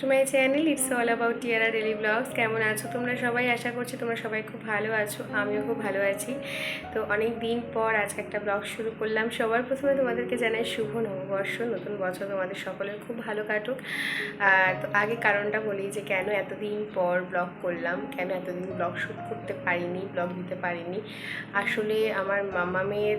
To my channel it's all about Tiara daily blogs কেমন আছো তোমরা সবাই? আশা করছি তোমরা সবাই খুব ভালো আছো। আমিও খুব ভালো আছি। তো অনেক দিন পর আজকে একটা ব্লগ শুরু করলাম। সবার প্রথমে তোমাদেরকে জানাই শুভ নববর্ষ। নতুন বছর তোমাদের সকলের খুব ভালো কাটুক। তো আগে কারণটা বলি যে কেন এতদিন পর ব্লগ করলাম, কেন এতদিন ব্লগ শ্যুট করতে পারিনি ব্লগ দিতে পারিনি। আসলে আমার মামা মেয়ের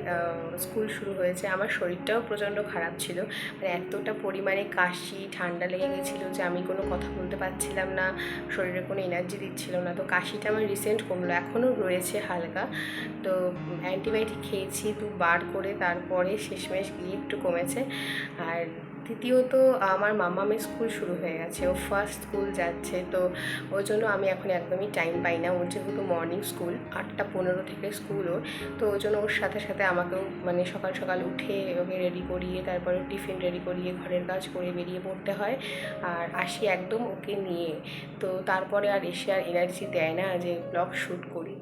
স্কুল শুরু হয়েছে। আমার শরীরটাও প্রচণ্ড খারাপ ছিল। মানে এতটা পরিমাণে কাশি, ঠান্ডা লেগে গেছিল যে আমি কোনো কথা বলতে পারছিলাম না, শরীরে কোনো এনার্জি দিচ্ছিল না। তো কাশিটা আমার রিসেন্ট কমলো, এখনও রয়েছে হালকা। তো অ্যান্টিবায়োটিক খেয়েছি দুবার করে, তারপরে শেষমেশ গিয়ে একটু কমেছে। আর দ্বিতীয়ত আমার মামামের স্কুল শুরু হয়ে গেছে। ও ফার্স্ট স্কুল যাচ্ছে, তো ওই জন্য আমি এখন একদমই টাইম পাই না। ওর যেহেতু মর্নিং স্কুল আটটা পনেরো থেকে স্কুল ওর, তো ওই জন্য ওর সাথে সাথে আমাকেও মানে সকাল সকাল উঠে ওকে রেডি করিয়ে, তারপরে টিফিন রেডি করিয়ে, ঘরের কাজ করে বেরিয়ে পড়তে হয়। আর আসি একদম ওকে নিয়ে। তো তারপরে আর এসে আর এনার্জি দেয় না যে ব্লগ শ্যুট করি।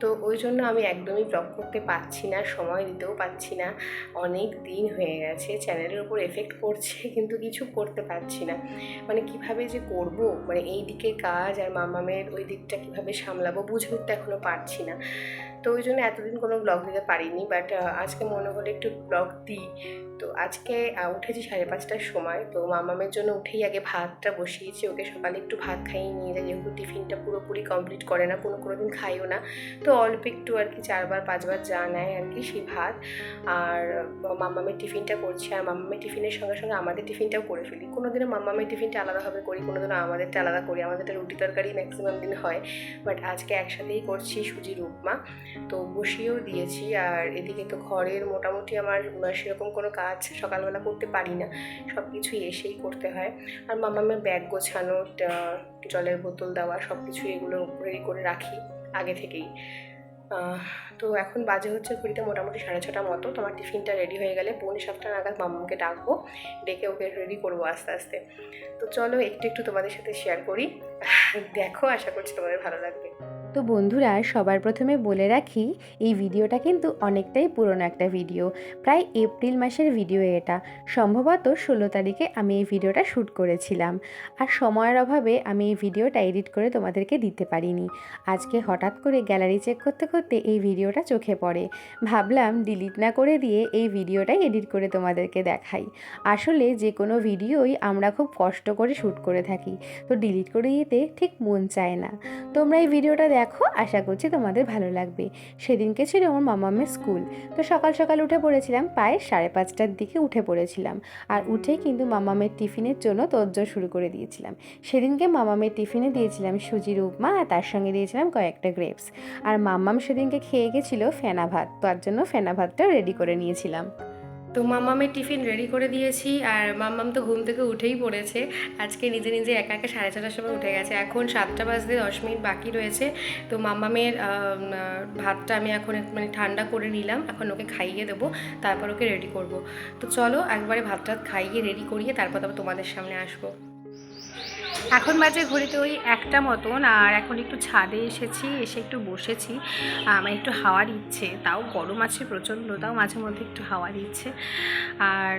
তো ওই জন্য আমি একদমই ব্লগ করতে পারছি না, সময় দিতেও পারছি না। অনেক দিন হয়ে গেছে চ্যানেলের ওপর এফেক্ট পড়ছে, কিন্তু কিছু করতে পারছি না। মানে কীভাবে যে করব? মানে এই দিকে কাজ আর মামামের ওই দিকটা কীভাবে সামলাবো? বুঝে উঠতে এখনও পারছি না। তো ওই জন্য এতদিন কোনো ব্লগ দিতে পারিনি বাট আজকে মনে হলো একটু ব্লগ দিই। তো আজকে উঠেছি সাড়ে পাঁচটার সময়, তো মামামের জন্য উঠেই আগে ভাতটা বসিয়েছি, ওকে সকালে একটু ভাত খাইয়ে নিয়ে যায় যেহেতু টিফিনটা পুরোপুরি কমপ্লিট করে না, কোনো কোনো দিন খাইও না। তো অল্প একটু আর কি, চারবার পাঁচবার যা নেয় আর কি সেই ভাত। আর মামামের টিফিনটা করছি, আর মামামের টিফিনের সঙ্গে সঙ্গে আমাদের টিফিনটাও করে ফেলি। কোনো দিনও মামামের টিফিনটা আলাদাভাবে করি কোনো দিনও আমাদেরটা আলাদা করি আমাদেরটা রুটি তরকারি ম্যাক্সিমাম দিন হয়। বাট আজকে একসাথেই করছি সুজির উপমা। তো বসিয়েও দিয়েছি আর এদিকে তো ঘরের মোটামুটি আমার সেরকম কোনো কাজ সকালবেলা করতে পারি না। সব কিছুই এসেই করতে হয়। আর মামা মামামের ব্যাগ গোছানো জলের বোতল দেওয়া সব কিছু এগুলো রেডি করে রাখি আগে থেকেই। তো এখন বাজে হচ্ছে ঘড়িতে মোটামুটি সাড়ে ছটা মতো। তোমার টিফিনটা রেডি হয়ে গেলে পৌনে সাতটা নাগাদ মামাকে ডাকবো, ডেকে ওকে রেডি করব আস্তে আস্তে। তো চলো একটু একটু তোমাদের সাথে শেয়ার করি। দেখো, আশা করছি তোমাদের ভালো লাগবে। তো বন্ধুরা, সবার প্রথমে বলে রাখি, এই ভিডিওটা কিন্তু অনেকটাই পুরনো একটা ভিডিও। প্রায় এপ্রিল মাসের ভিডিও এটা। সম্ভবত ষোলো তারিখে আমি এই ভিডিওটা শ্যুট করেছিলাম। আর সময়ের অভাবে আমি এই ভিডিওটা এডিট করে তোমাদেরকে দিতে পারিনি। আজকে হঠাৎ করে গ্যালারি চেক করতে করতে এই ভিডিওটা চোখে পড়ে। ভাবলাম ডিলিট না করে দিয়ে এই ভিডিওটাই এডিট করে তোমাদেরকে দেখাই। আসলে যে কোনো ভিডিওই আমরা খুব কষ্ট করে শ্যুট করে থাকি। তো ডিলিট করে দিতে ঠিক মন চায় না। তোমরা এই ভিডিওটা দেখো আশা করছি তোমাদের ভালো লাগবে। সেদিনকে ছিল আমার মামামের স্কুল। তো সকাল সকাল উঠে পড়েছিলাম, প্রায় সাড়ে পাঁচটার দিকে উঠে পড়েছিলাম। আর উঠে কিন্তু মামামের টিফিনের জন্য তোজ্জোর শুরু করে দিয়েছিলাম। সেদিনকে মামামের টিফিনে দিয়েছিলাম সুজির উপমা আর তার সঙ্গে দিয়েছিলাম কয়েকটা গ্রেপস। আর মাম্মাম সেদিনকে খেয়ে গেছিল ফেনা ভাত, তার জন্য ফেনা ভাতটা রেডি করে নিয়েছিলাম। তো মাম্মামের টিফিন রেডি করে দিয়েছি আর মাম্মাম তো ঘুম থেকে উঠেই পড়েছে। আজকে নিজে নিজে একা একা সাড়ে ছটার সময় উঠে গেছে। এখন সাতটা বাজতে দশ মিনিট বাকি রয়েছে। তো মাম্মামের ভাতটা আমি এখন মানে ঠান্ডা করে নিলাম। এখন ওকে খাইয়ে দেবো, তারপর ওকে রেডি করব। তো চলো একবারে ভাত টাত খাইয়ে রেডি করিয়ে তারপর তারপর তোমাদের সামনে আসব। এখন বাজে ঘড়িতে ওই একটা মতন, আর এখন একটু ছাদে এসেছি, এসে একটু বসেছি। আমার একটু হাওয়া দিচ্ছে তাও গরম আছে প্রচণ্ড, তাও মাঝে মধ্যে একটু হাওয়া দিচ্ছে আর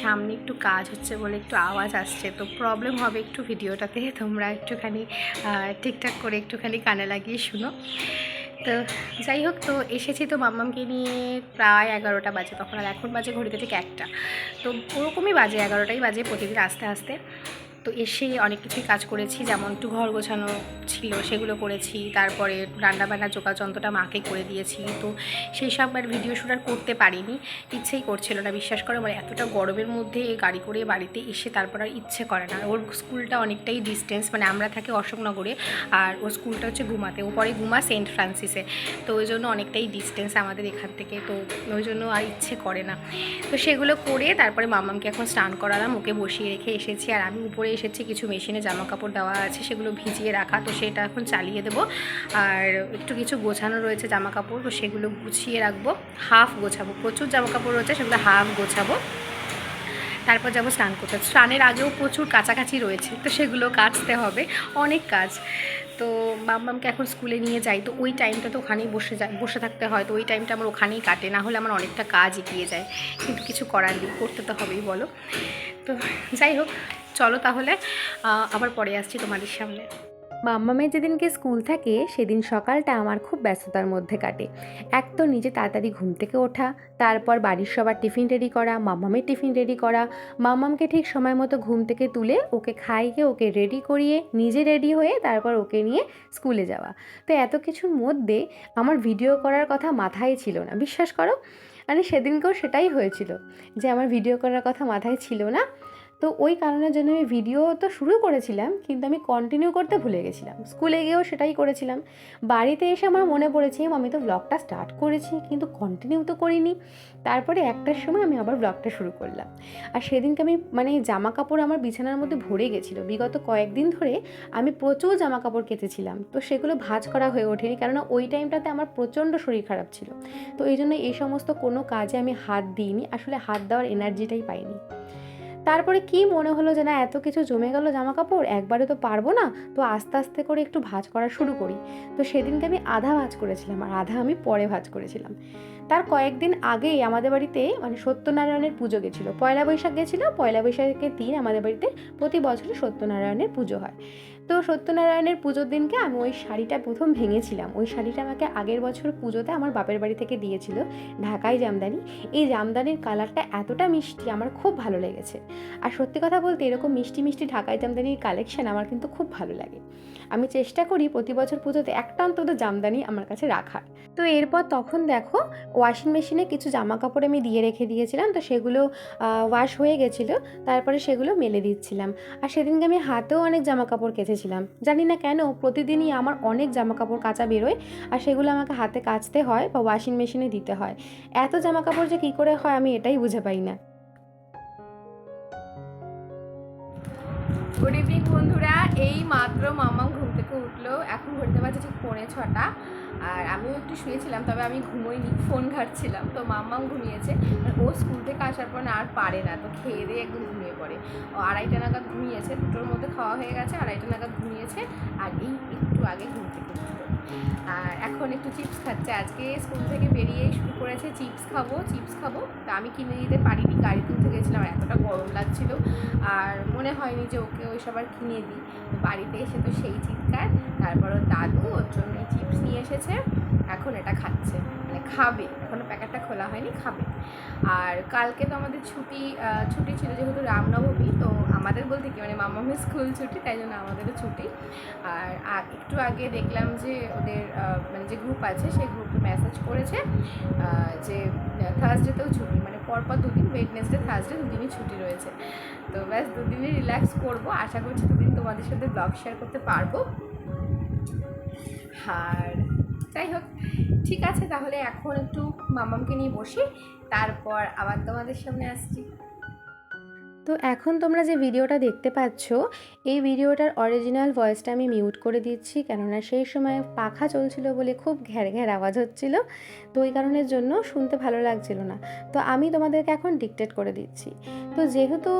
সামনে একটু কাজ হচ্ছে বলে একটু আওয়াজ আসছে, তো প্রবলেম হবে একটু ভিডিওটাতে, তোমরা একটুখানি ঠিকঠাক করে একটুখানি কানে লাগিয়ে শুনো। তো যাই হোক, তো এসেছি তো মাম্মামকে নিয়ে প্রায় এগারোটা বাজে, তখন আর এখন বাজে ঘড়িতে ঠিক একটা। তো ওরকমই বাজে, এগারোটাই বাজে প্রতিদিন আস্তে আস্তে। তো এসে অনেক কিছুই কাজ করেছি, যেমন একটু ঘর গোছানো ছিল, সেগুলো করেছি, তারপরে রান্না বান্না যোগাযন্ত্রটা মাকে করে দিয়েছি। তো সেই সব আর ভিডিও শ্যুট আর করতে পারিনি, ইচ্ছেই করছিল না। বিশ্বাস করে মানে এতটা গরমের মধ্যে গাড়ি করে বাড়িতে এসে তারপর আর ইচ্ছে করে না। ওর স্কুলটা অনেকটাই ডিস্টেন্স মানে আমরা থাকি অশোকনগরে, আর ওর স্কুলটা হচ্ছে ঘুমাতে ও পরে ঘুমা সেন্ট ফ্রান্সিসে। তো ওই জন্য অনেকটাই ডিস্টেন্স আমাদের এখান থেকে। তো ওই জন্য আর ইচ্ছে করে না। তো সেগুলো করে তারপরে মামামকে এখন স্নান করালাম। ওকে বসিয়ে রেখে এসেছি। আর আমি উপরে এসেছি, কিছু মেশিনে জামা কাপড় দেওয়া আছে, সেগুলো ভিজিয়ে রাখা, তো সেটা এখন চালিয়ে দেবো। আর একটু কিছু গোছানো রয়েছে জামা কাপড় তো সেগুলো গুছিয়ে রাখব। হাফ গোছাবো, প্রচুর জামা কাপড় রয়েছে, সেগুলো হাফ গোছাবো। তারপর যাব স্নান করতে। স্নানের আগেও প্রচুর কাছাকাছি রয়েছে, তো সেগুলো কাচতে হবে, অনেক কাজ। তো মাম্মামকে এখন স্কুলে নিয়ে যাই, তো ওই টাইমটা তো ওখানেই বসে যায়, বসে থাকতে হয়, তো ওই টাইমটা আমার ওখানেই কাটে, না হলে আমার অনেকটা কাজ এগিয়ে যায়। কিন্তু কিছু করার নেই, করতে তো হবেই, বলো। তো যাই হোক চলো তাহলে আবার পরে আসছি তোমাদের সামনে। মাম্মামের যেদিনকে স্কুল থাকে, সেদিন সকালটা আমার খুব ব্যস্ততার মধ্যে কাটে। এক তো নিজে তাড়াতাড়ি ঘুম থেকে ওঠা, তারপর বাড়ির সবার টিফিন রেডি করা, মাম্মামের টিফিন রেডি করা। মাম্মামকে ঠিক সময় মতো ঘুম থেকে তুলে ওকে খাইয়ে, ওকে রেডি করিয়ে, নিজে রেডি হয়ে তারপর ওকে নিয়ে স্কুলে যাওয়া। তো এত কিছুর মধ্যে আমার ভিডিও করার কথা মাথায় ছিল না, বিশ্বাস করো? মানে সেদিনকেও সেটাই হয়েছিল যে আমার ভিডিও করার কথা মাথায় ছিল না। তো ওই কারণের জন্য আমি ভিডিও তো শুরু করেছিলাম কিন্তু আমি কন্টিনিউ করতে ভুলে গেছিলাম। স্কুলে গিয়েও সেটাই করেছিলাম। বাড়িতে এসে আমার মনে পড়েছে "এম, আমি তো ব্লগটা স্টার্ট করেছি কিন্তু কন্টিনিউ তো করিনি। তারপরে একটার সময় আমি আবার ব্লগটা শুরু করলাম। আর সেদিনকে আমি মানে জামা কাপড় আমার বিছানার মধ্যে ভরে গেছিল। বিগত কয়েকদিন ধরে আমি প্রচুর জামা কাপড় কেচেছিলাম। তো সেগুলো ভাঁজ করা হয়ে ওঠেনি কেননা ওই টাইমটাতে আমার প্রচণ্ড শরীর খারাপ ছিল। তো এই জন্য এই সমস্ত কোনো কাজে আমি হাত দিইনি। আসলে হাত দেওয়ার এনার্জিটাই পাইনি। তারপরে কি মনে হলো যে না, এত কিছু জমে গেল জামা কাপড় একবারে তো পারব না। তো আস্তে আস্তে করে একটু ভাজ করা শুরু করি। তো সেদিনকে আমি আধা ভাজ করেছিলাম আর আধা আমি পরে ভাজ করেছিলাম। তার কয়েকদিন আগেই আমাদের বাড়িতে মানে সত্যনারায়ণের পুজো গেছিল। পয়লা বৈশাখ গেছিল, পয়লা বৈশাখের দিন আমাদের বাড়িতে প্রতি বছরই সত্যনারায়ণের পুজো হয়। তো সত্যনারায়ণের পুজোর দিনকে আমি ওই শাড়িটা প্রথম ভেঙেছিলাম। ওই শাড়িটা আমাকে আগের বছর পুজোতে আমার বাপের বাড়ি থেকে দিয়েছিল ঢাকাই জামদানি। এই জামদানির কালারটা এতটা মিষ্টি, আমার খুব ভালো লেগেছে। আর সত্যি কথা বলতে এরকম মিষ্টি মিষ্টি ঢাকাই জামদানির কালেকশন আমার কিন্তু খুব ভালো লাগে। আমি চেষ্টা করি প্রতি বছর পুজোতে একটা অন্তত জামদানি আমার কাছে রাখার। তো এরপর তখন দেখো ওয়াশিং মেশিনে কিছু জামা কাপড় আমি দিয়ে রেখে দিয়েছিলাম, তো সেগুলো ওয়াশ হয়ে গেছিল, তারপরে সেগুলো মেলে দিচ্ছিলাম। আর সেদিনকে আমি হাতেও অনেক জামা কাপড় কেচেছিলাম। জানি না কেন প্রতিদিনই আমার অনেক জামা কাপড় কাচা বেরোয়, আর সেগুলো আমাকে হাতে কাচতে হয় বা ওয়াশিং মেশিনে দিতে হয়। এত জামা কাপড় যে কী করে হয় আমি এটাই বুঝে পাই না। গুড ইভিনিং বন্ধুরা, এই মাত্র মামা ঘুম থেকে উঠল, এখন ঘুরতে পারছে ঠিক পৌনে ছটা। আর আমিও একটু শুয়েছিলাম, তবে আমি ঘুমোইনি, ফোন ঘাটছিলাম। তো মাম্মাম ঘুমিয়েছে। ও স্কুল থেকে আসার পর না আর পারে না, তো খেয়ে দিয়ে একদম ঘুমিয়ে পড়ে। ও আড়াইটা নাগাদ ঘুমিয়েছে, দুটোর মধ্যে খাওয়া হয়ে গেছে, আড়াইটা নাগাদ ঘুমিয়েছে, আর এই একটু আগে ঘুম থেকে আর এখন একটু চিপস খাচ্ছে। আজকে স্কুল থেকে বেরিয়ে শুরু করেছে, চিপস খাব চিপস খাব। তা আমি কিনে দিতে পারিনি, গাড়ি তুলতে গেছিলাম, আর এতটা গরম লাগছিল। আর মনে হয়নি যে ওকে ওই সবার কিনে দিই। বাড়িতে এসে তো সেই চিৎকার। তারপর দাদু ওর জন্য চিপস নিয়ে এসেছে। এখন এটা খাচ্ছে। মানে খাবে এখনও প্যাকেটটা খোলা হয়নি, খাবে। আর কালকে তো আমাদের ছুটি ছুটি ছিল যেহেতু রামনবমী, তো আমাদের বলতে কি মানে মামামের স্কুল ছুটি, তাই জন্য আমাদেরও ছুটি। আর একটু আগে দেখলাম যে ওদের মানে যে গ্রুপ আছে, সেই গ্রুপে মেসেজ করেছে যে থার্সডেতেও ছুটি মানে পরপর দুদিন ওয়েডনেসডে থার্সডে দুদিনই ছুটি রয়েছে। তো ব্যাস, দুদিনই রিল্যাক্স করব। আশা করছি দুদিন তোমাদের সাথে ব্লগ শেয়ার করতে পারব। আর যাই হোক, ঠিক আছে, তাহলে এখন একটু মামামকে নিয়ে বসি, তারপর আবার তোমাদের সামনে আসছি। তো এখন তোমরা যে ভিডিওটা দেখতে পাচ্ছ, এই ভিডিওটার অরিজিনাল ভয়েসটা আমি মিউট করে দিচ্ছি, কেননা সেই সময় পাখা চলছিল বলে খুব ঘ্যার ঘ্যার আওয়াজ হচ্ছিল, তো ওই কারণের জন্য শুনতে ভালো লাগছিল না। তো আমি তোমাদেরকে এখন ডিকটেট করে দিচ্ছি। তো যেহেতু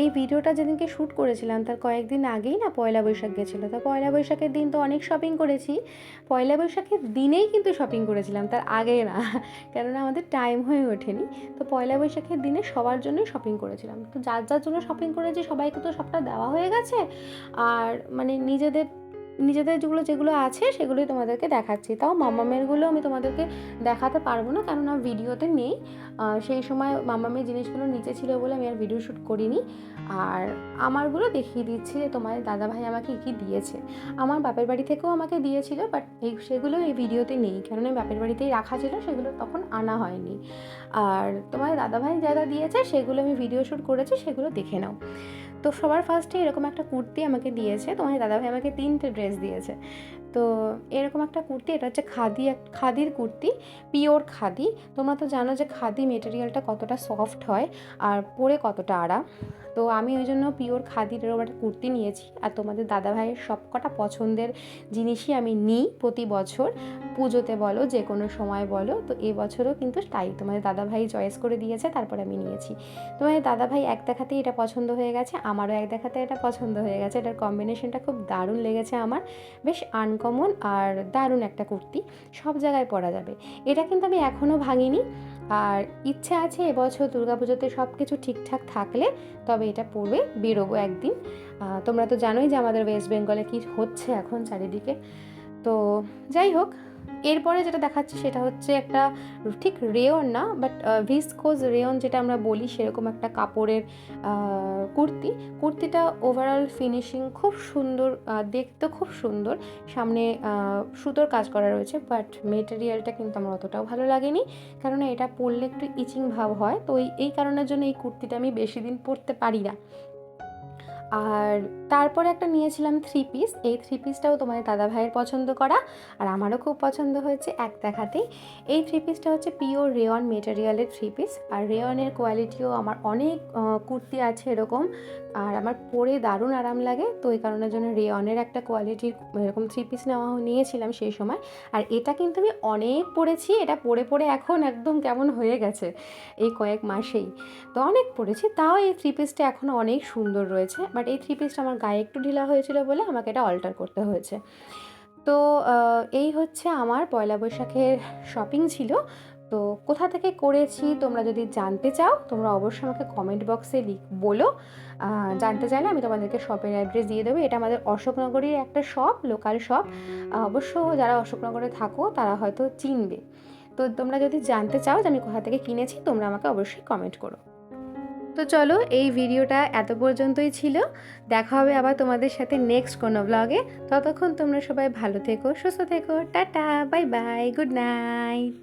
এই ভিডিওটা যেদিনকে শ্যুট করেছিলাম, তার কয়েকদিন আগেই না পয়লা বৈশাখ গেছিল, তো পয়লা বৈশাখের দিন তো অনেক শপিং করেছি, পয়লা বৈশাখের দিনেই কিন্তু শপিং করেছিলাম, তার আগে না, কেননা আমাদের টাইম হয়ে ওঠেনি, তো পয়লা বৈশাখের দিনে সবার জন্যই শপিং করেছিলাম। তো যার যার জন্য শপিং করেছি সবাইকে তো সবটা দেওয়া হয়ে গেছে। আর মানে নিজেদের নিজেদের যেগুলো যেগুলো আছে সেগুলোই তোমাদেরকে দেখাচ্ছি। তাও মামামেরগুলো আমি তোমাদেরকে দেখাতে পারব না, কেননা ভিডিওতে নেই। সেই সময় মামামের জিনিসগুলো নিচে ছিল বলে আমি আর ভিডিও শ্যুট করিনি। আর আমারগুলো দেখিয়ে দিচ্ছি যে তোমার দাদাভাই আমাকে কী দিয়েছে। আমার বাপের বাড়ি থেকেও আমাকে দিয়েছিল, বাট এই সেগুলো এই ভিডিওতে নেই। কেননা বাপের বাড়িতেই রাখা ছিল, সেগুলো তখন আনা হয়নি। আর তোমার দাদাভাই যা যা দিয়েছে, সেগুলো আমি ভিডিও শ্যুট করেছি, সেগুলো দেখে নাও। তো সবার ফার্স্টে এরকম একটা কুর্তি আমাকে দিয়েছে। তোমার দাদাভাই আমাকে তিনটে ড্রেস দিয়েছে। তো এরকম একটা কুর্তি, এটা হচ্ছে খাদি এক- খাদির কুর্তি, পিওর খাদি। তোমরা তো জানো যে খাদি মেটেরিয়ালটা কতটা সফট হয় আর পরে কতটা আরাম। তো আমি ওই জন্য পিওর খাদির এরকম একটা কুর্তি নিয়েছি। আর তোমাদের দাদাভাইয়ের সবকটা পছন্দের জিনিসই আমি নিই প্রতি বছর। পুজোতে বলো, যে কোনো সময় বলো, তো এবছরও কিন্তু তাই। তোমাদের দাদাভাই চয়েস করে দিয়েছে, তারপর আমি নিয়েছি। তোমাদের দাদাভাই এক দেখাতেই এটা পছন্দ হয়ে গেছে, আমারও এক দেখাতে এটা পছন্দ হয়ে গেছে। এটার কম্বিনেশনটা খুব দারুণ লেগেছে আমার। বেশ আনকমন আর দারুণ একটা কুর্তি, সব জায়গায় পরা যাবে। এটা কিন্তু আমি এখনও ভাঙিনি। আর ইচ্ছে আছে এবছর দুর্গাপুজোতে সব কিছু ঠিকঠাক থাকলে, তবে এটা পরবে, বেরোবো একদিন। তোমরা তো জানোই যে আমাদের ওয়েস্ট বেঙ্গলে কী হচ্ছে এখন চারিদিকে। তো যাই হোক এরপরে যেটা দেখাচ্ছি সেটা হচ্ছে একটা ঠিক রেয়ন না বাট ভিসকোজ রেয়ন যেটা আমরা বলি সেরকম একটা কাপড়ের কুর্তি। কুর্তিটা ওভারঅল ফিনিশিং খুব সুন্দর দেখতে খুব সুন্দর। সামনে সুতোর কাজ করা রয়েছে বাট মেটেরিয়ালটা কিন্তু আমার অতটাও ভালো লাগেনি। কেননা এটা পরলে একটু ইচিং ভাব হয়, তো এই কারণের জন্য এই কুর্তিটা আমি বেশি দিন পরতে পারি না। আর তারপরে একটা নিয়েছিলাম থ্রি পিস এই থ্রি পিসটাও তোমাদের দাদা ভাইয়ের পছন্দ করা। আর আমারও খুব পছন্দ হয়েছে এক দেখাতেই। এই থ্রি পিসটা হচ্ছে পিওর রেয়ন মেটেরিয়ালের থ্রি পিস আর রেয়নের কোয়ালিটিও আমার অনেক কুর্তি আছে এরকম। আর আমার পরে দারুণ আরাম লাগে। তো এই কারণের জন্য রেয়নের একটা কোয়ালিটির এরকম থ্রি পিস নেওয়া নিয়েছিলাম সেই সময়। আর এটা কিন্তু আমি অনেক পরেছি। এটা পরে পরে এখন একদম কেমন হয়ে গেছে এই কয়েক মাসেই। তো অনেক পরেছি। তাও এই থ্রি পিসটা এখনও অনেক সুন্দর রয়েছে। বাট এই থ্রি পিসটা আমার গায়ে একটু ঢিলা হয়েছিল বলে আমাকে এটা অল্টার করতে হয়েছে। তো এই হচ্ছে আমার পয়লা বৈশাখের শপিং ছিল। তো কোথা থেকে করেছি তোমরা যদি জানতে চাও, তোমরা অবশ্যই আমাকে কমেন্ট বক্সে লিখ, বলো। জানতে চাইলে আমি তোমাদেরকে শপের অ্যাড্রেস দিয়ে দেবো। এটা আমাদের অশোকনগরের একটা শপ লোকাল শপ অবশ্য যারা অশোকনগরে থাকো, তারা হয়তো চিনবে। তো তোমরা যদি জানতে চাও যে আমি কোথা থেকে কিনেছি, তোমরা আমাকে অবশ্যই কমেন্ট করো। তো চলো এই ভিডিওটা এত পর্যন্তই ছিল। দেখা হবে আবার তোমাদের সাথে নেক্সট কোনো ব্লগে ততক্ষণ তোমরা সবাই ভালো থেকো, সুস্থ থেকো, tata bye bye good night